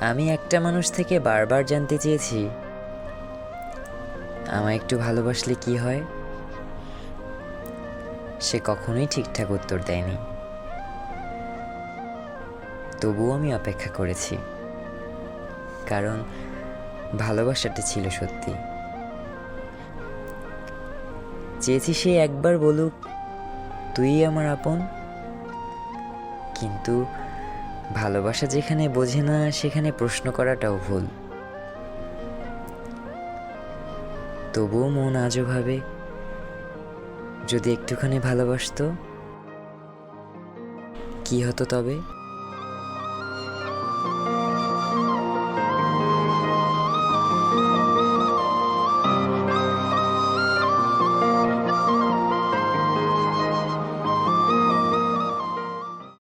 আমি একটা মানুষ থেকে বারবার জানতে চেয়েছি। আমায় একটু ভালোবাসলে কি হয়? সে কখনোই ঠিকঠাক উত্তর দেয়নি। তবুও আমি অপেক্ষা করেছি। কারণ ভালোবাসাটা ছিল সত্যি। চেয়েছি সে একবার বলুক, তুই আমার আপন? কিন্তু ভালোবাসা যেখানে বোঝে না, সেখানে প্রশ্ন করাটাও ভুল। তবুও মন আজও ভাবে, যদি একটুখানি ভালোবাসত, কি হতো তবে?